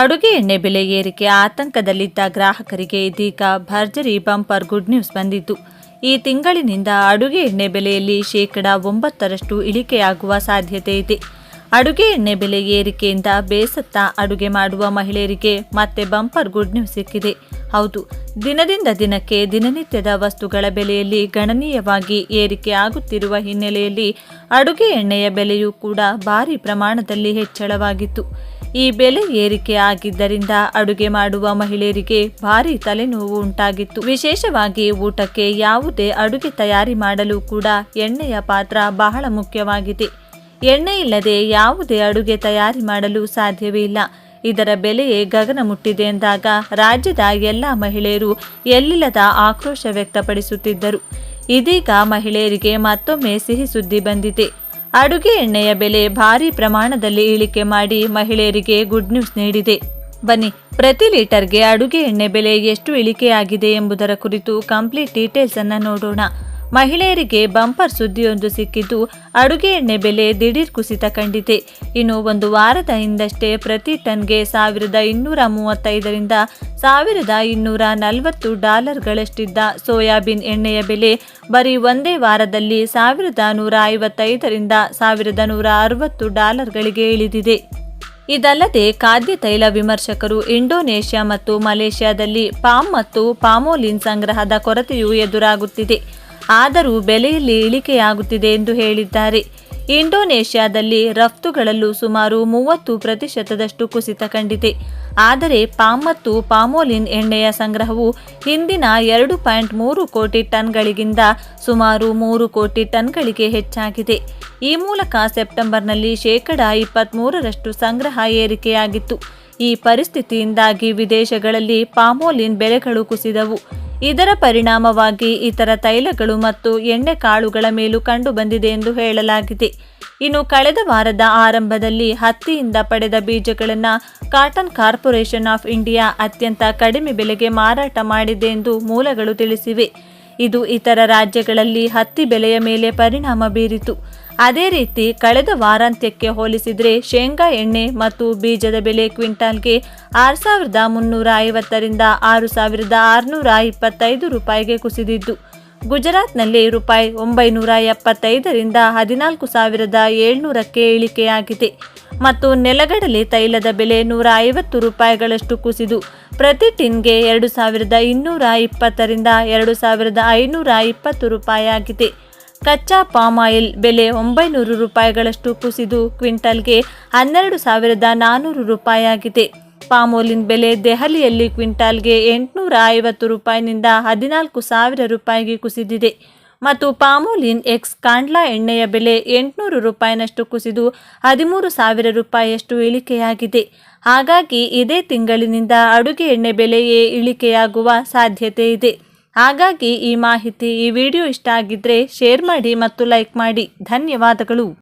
ಅಡುಗೆ ಎಣ್ಣೆ ಬೆಲೆ ಏರಿಕೆ ಆತಂಕದಲ್ಲಿದ್ದ ಗ್ರಾಹಕರಿಗೆ ಇದೀಗ ಭರ್ಜರಿ ಬಂಪರ್ ಗುಡ್ ನ್ಯೂಸ್ ಬಂದಿತ್ತು ಈ ತಿಂಗಳಿನಿಂದ ಅಡುಗೆ ಎಣ್ಣೆ ಬೆಲೆಯಲ್ಲಿ ಶೇಕಡ ಒಂಬತ್ತರಷ್ಟು ಇಳಿಕೆಯಾಗುವ ಸಾಧ್ಯತೆ ಇದೆ. ಅಡುಗೆ ಎಣ್ಣೆ ಬೆಲೆ ಏರಿಕೆಯಿಂದ ಬೇಸತ್ತ ಅಡುಗೆ ಮಾಡುವ ಮಹಿಳೆಯರಿಗೆ ಮತ್ತೆ ಬಂಪರ್ ಗುಡ್ ನ್ಯೂಸ್ ಸಿಕ್ಕಿದೆ. ಹೌದು, ದಿನದಿಂದ ದಿನಕ್ಕೆ ದಿನನಿತ್ಯದ ವಸ್ತುಗಳ ಬೆಲೆಯಲ್ಲಿ ಗಣನೀಯವಾಗಿ ಏರಿಕೆ ಆಗುತ್ತಿರುವ ಹಿನ್ನೆಲೆಯಲ್ಲಿ ಅಡುಗೆ ಎಣ್ಣೆಯ ಬೆಲೆಯೂ ಕೂಡ ಭಾರಿ ಪ್ರಮಾಣದಲ್ಲಿ ಹೆಚ್ಚಳವಾಗಿತ್ತು. ಈ ಬೆಲೆ ಏರಿಕೆ ಆಗಿದ್ದರಿಂದ ಅಡುಗೆ ಮಾಡುವ ಮಹಿಳೆಯರಿಗೆ ಭಾರಿ ತಲೆನೋವು ಉಂಟಾಗಿತ್ತು. ವಿಶೇಷವಾಗಿ ಊಟಕ್ಕೆ ಯಾವುದೇ ಅಡುಗೆ ತಯಾರಿ ಮಾಡಲು ಕೂಡ ಎಣ್ಣೆಯ ಪಾತ್ರ ಬಹಳ ಮುಖ್ಯವಾಗಿದೆ. ಎಣ್ಣೆ ಇಲ್ಲದೆ ಯಾವುದೇ ಅಡುಗೆ ತಯಾರಿ ಮಾಡಲು ಸಾಧ್ಯವೇ ಇಲ್ಲ. ಇದರ ಬೆಲೆಯೇ ಗಗನ ಮುಟ್ಟಿದೆ ಎಂದಾಗ ರಾಜ್ಯದ ಎಲ್ಲ ಮಹಿಳೆಯರು ಎಲ್ಲಿಲ್ಲದ ಆಕ್ರೋಶ ವ್ಯಕ್ತಪಡಿಸುತ್ತಿದ್ದರು. ಇದೀಗ ಮಹಿಳೆಯರಿಗೆ ಮತ್ತೊಮ್ಮೆ ಸಿಹಿ ಸುದ್ದಿ ಬಂದಿದೆ. ಅಡುಗೆ ಎಣ್ಣೆಯ ಬೆಲೆ ಭಾರಿ ಪ್ರಮಾಣದಲ್ಲಿ ಇಳಿಕೆ ಮಾಡಿ ಮಹಿಳೆಯರಿಗೆ ಗುಡ್ ನ್ಯೂಸ್ ನೀಡಿದೆ. ಬನ್ನಿ, ಪ್ರತಿ ಲೀಟರ್ಗೆ ಅಡುಗೆ ಎಣ್ಣೆ ಬೆಲೆ ಎಷ್ಟು ಇಳಿಕೆಯಾಗಿದೆ ಎಂಬುದರ ಕುರಿತು ಕಂಪ್ಲೀಟ್ ಡೀಟೇಲ್ಸ್ ಅನ್ನು ನೋಡೋಣ. ಮಹಿಳೆಯರಿಗೆ ಬಂಪರ್ ಸುದ್ದಿಯೊಂದು ಸಿಕ್ಕಿದ್ದು, ಅಡುಗೆ ಎಣ್ಣೆ ಬೆಲೆ ದಿಢೀರ್ ಕುಸಿತ ಕಂಡಿದೆ. ಇನ್ನು ಒಂದು ವಾರದ ಹಿಂದಷ್ಟೇ ಪ್ರತಿ ಟನ್ಗೆ ಸಾವಿರದ ಇನ್ನೂರ ಮೂವತ್ತೈದರಿಂದ ಸಾವಿರದ ಇನ್ನೂರ ನಲವತ್ತು ಡಾಲರ್ಗಳಷ್ಟಿದ್ದ ಸೋಯಾಬೀನ್ ಎಣ್ಣೆಯ ಬೆಲೆ ಬರೀ ಒಂದೇ ವಾರದಲ್ಲಿ ಸಾವಿರದ ನೂರ ಐವತ್ತೈದರಿಂದ ಸಾವಿರದ ನೂರ ಅರವತ್ತು ಡಾಲರ್ಗಳಿಗೆ ಇಳಿದಿದೆ. ಇದಲ್ಲದೆ ಖಾದ್ಯ ತೈಲ ವಿಮರ್ಶಕರು ಇಂಡೋನೇಷ್ಯಾ ಮತ್ತು ಮಲೇಷ್ಯಾದಲ್ಲಿ ಪಾಮ್ ಮತ್ತು ಪಾಮೋಲಿನ್ ಸಂಗ್ರಹದ ಕೊರತೆಯೂ ಎದುರಾಗುತ್ತಿದೆ. ಆದರೂ ಬೆಲೆಯಲ್ಲಿ ಇಳಿಕೆಯಾಗುತ್ತಿದೆ ಎಂದು ಹೇಳಿದ್ದಾರೆ. ಇಂಡೋನೇಷ್ಯಾದಲ್ಲಿ ರಫ್ತುಗಳಲ್ಲೂ ಸುಮಾರು ಮೂವತ್ತು ಪ್ರತಿಶತದಷ್ಟು ಕುಸಿತ ಕಂಡಿದೆ. ಆದರೆ ಪಾಮ್ ಮತ್ತು ಪಾಮೋಲಿನ್ ಎಣ್ಣೆಯ ಸಂಗ್ರಹವು ಹಿಂದಿನ ಎರಡು ಪಾಯಿಂಟ್ ಮೂರು ಕೋಟಿ ಟನ್ಗಳಿಗಿಂತ ಸುಮಾರು ಮೂರು ಕೋಟಿ ಟನ್ಗಳಿಗೆ ಹೆಚ್ಚಾಗಿದೆ. ಈ ಮೂಲಕ ಸೆಪ್ಟೆಂಬರ್ನಲ್ಲಿ ಶೇಕಡಾ ಇಪ್ಪತ್ತ್ಮೂರರಷ್ಟು ಸಂಗ್ರಹ ಏರಿಕೆಯಾಗಿತ್ತು. ಈ ಪರಿಸ್ಥಿತಿಯಿಂದಾಗಿ ವಿದೇಶಗಳಲ್ಲಿ ಪಾಮೋಲಿನ್ ಬೆಲೆಗಳು ಕುಸಿದವು. ಇದರ ಪರಿಣಾಮವಾಗಿ ಇತರ ತೈಲಗಳು ಮತ್ತು ಎಣ್ಣೆ ಕಾಳುಗಳ ಮೇಲೂ ಕಂಡುಬಂದಿದೆ ಎಂದು ಹೇಳಲಾಗಿದೆ. ಇನ್ನು ಕಳೆದ ವಾರದ ಆರಂಭದಲ್ಲಿ ಹತ್ತಿಯಿಂದ ಪಡೆದ ಬೀಜಗಳನ್ನು ಕಾಟನ್ ಕಾರ್ಪೊರೇಷನ್ ಆಫ್ ಇಂಡಿಯಾ ಅತ್ಯಂತ ಕಡಿಮೆ ಬೆಲೆಗೆ ಮಾರಾಟ ಮಾಡಿದೆ ಎಂದು ಮೂಲಗಳು ತಿಳಿಸಿವೆ. ಇದು ಇತರ ರಾಜ್ಯಗಳಲ್ಲಿ ಹತ್ತಿ ಬೆಲೆಯ ಮೇಲೆ ಪರಿಣಾಮ ಬೀರಿತು. ಅದೇ ರೀತಿ ಕಳೆದ ವಾರಾಂತ್ಯಕ್ಕೆ ಹೋಲಿಸಿದರೆ ಶೇಂಗಾ ಎಣ್ಣೆ ಮತ್ತು ಬೀಜದ ಬೆಲೆ ಕ್ವಿಂಟಾಲ್ಗೆ ಆರು ಸಾವಿರದ ಮುನ್ನೂರ ಐವತ್ತರಿಂದ ಆರು ಸಾವಿರದ ಆರುನೂರ ಇಪ್ಪತ್ತೈದು ರೂಪಾಯಿಗೆ ಕುಸಿದಿದ್ದು. ಗುಜರಾತ್ನಲ್ಲಿ ರೂಪಾಯಿ ಒಂಬೈನೂರ ಎಪ್ಪತ್ತೈದರಿಂದ ಹದಿನಾಲ್ಕು ಸಾವಿರದ ಏಳ್ನೂರಕ್ಕೆ ಇಳಿಕೆಯಾಗಿದೆ. ಮತ್ತು ನೆಲಗಡಲೆ ತೈಲದ ಬೆಲೆ ನೂರ ಐವತ್ತು ರೂಪಾಯಿಗಳಷ್ಟು ಕುಸಿದು, ಪ್ರತಿ ಟಿನ್ಗೆ ಎರಡು ಸಾವಿರದ ಇನ್ನೂರ ಇಪ್ಪತ್ತರಿಂದ ಎರಡು ಸಾವಿರದ ಐನೂರ ಇಪ್ಪತ್ತು ರೂಪಾಯಿ ಆಗಿದೆ ಕಚ್ಚಾ ಪಾಮ್ ಆಯಿಲ್ ಬೆಲೆ ಒಂಬೈನೂರು ರೂಪಾಯಿಗಳಷ್ಟು ಕುಸಿದು ಕ್ವಿಂಟಲ್ಗೆ ಹನ್ನೆರಡು ಸಾವಿರದ ನಾನ್ನೂರು ರೂಪಾಯಿಯಾಗಿದೆ. ಪಾಮೋಲಿನ್ ಬೆಲೆ ದೆಹಲಿಯಲ್ಲಿ ಕ್ವಿಂಟಾಲ್ಗೆ ಎಂಟುನೂರ ಐವತ್ತು ರೂಪಾಯಿನಿಂದ ಹದಿನಾಲ್ಕು ಸಾವಿರ ರೂಪಾಯಿಗೆ ಕುಸಿದಿದೆ. ಮತ್ತು ಪಾಮೋಲಿನ್ ಎಕ್ಸ್ ಕಾಂಡ್ಲಾ ಎಣ್ಣೆಯ ಬೆಲೆ ಎಂಟುನೂರು ರೂಪಾಯಿನಷ್ಟು ಕುಸಿದು ಹದಿಮೂರು ಸಾವಿರ ರೂಪಾಯಿಯಷ್ಟು ಇಳಿಕೆಯಾಗಿದೆ. ಹಾಗಾಗಿ ಇದೇ ತಿಂಗಳಿನಿಂದ ಅಡುಗೆ ಎಣ್ಣೆ ಬೆಲೆಯೇ ಇಳಿಕೆಯಾಗುವ ಸಾಧ್ಯತೆ ಇದೆ. ಹಾಗಾಗಿ ಈ ಮಾಹಿತಿ ಈ ವಿಡಿಯೋ ಇಷ್ಟ ಆಗಿದ್ದರೆ ಶೇರ್ ಮಾಡಿ ಮತ್ತು ಲೈಕ್ ಮಾಡಿ. ಧನ್ಯವಾದಗಳು.